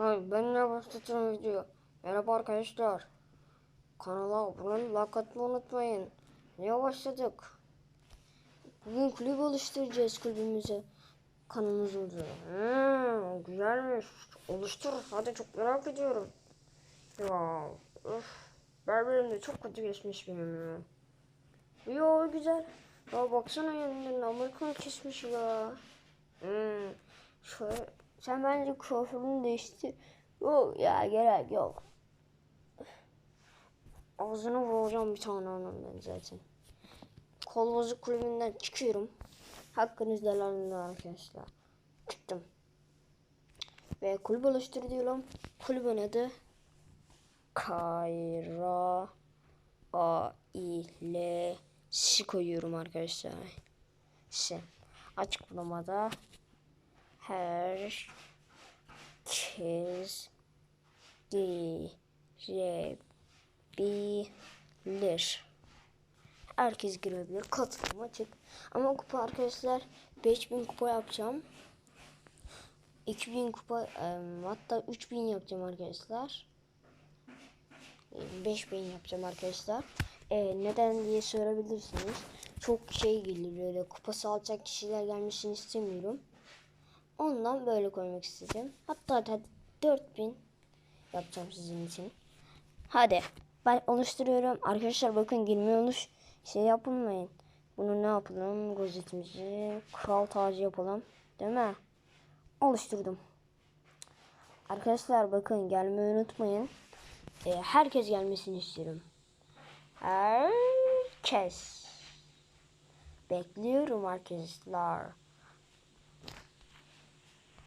Ay ben ne başlatacağım video. Merhaba arkadaşlar. Kanala abone like atmayı unutmayın. Niye başladık? Bugün kulüp oluşturacağız kulübümüze. Kanalımız olacak. Hmm, güzelmiş. Oluştur. Hadi çok merak ediyorum. Ya öf. Berberim de çok kötü geçmiş benim ya. Yo güzel. Ya baksana yanından Amerikan kesmiş ya. Hmm. Şöyle, sen bence kuaförünü değiştir. Yok ya gerek yok. Ağzını vuracağım bir tane onun ben zaten. Kol bozuk kulübünden çıkıyorum. Hakkınızda helal arkadaşlar. Çıktım. Ve kulüp oluştur diyorum. Kulübün adı Kayra A I L Si koyuyorum arkadaşlar. Si. Açıklamada herkes girebilir. Herkes girebilir. Katılım açık. Ama kupa arkadaşlar 5000 kupa yapacağım. 2000 kupa hatta 3000 yapacağım arkadaşlar. Em, 5000 yapacağım arkadaşlar. E, neden diye sorabilirsiniz. Çok şey geliyor öyle kupası alacak kişiler gelmesini istemiyorum. Ondan böyle koymak istedim. Hatta hadi 4000 yapacağım sizin için. Hadi ben oluşturuyorum. Arkadaşlar bakın girme oluş şey yapılmayın. Bunu ne yapalım? Rozetimizi kral tacı yapalım. Değil mi? Oluşturdum. Arkadaşlar bakın gelmeyi unutmayın. Ee, herkes gelmesini istiyorum. Herkes. Bekliyorum arkadaşlar.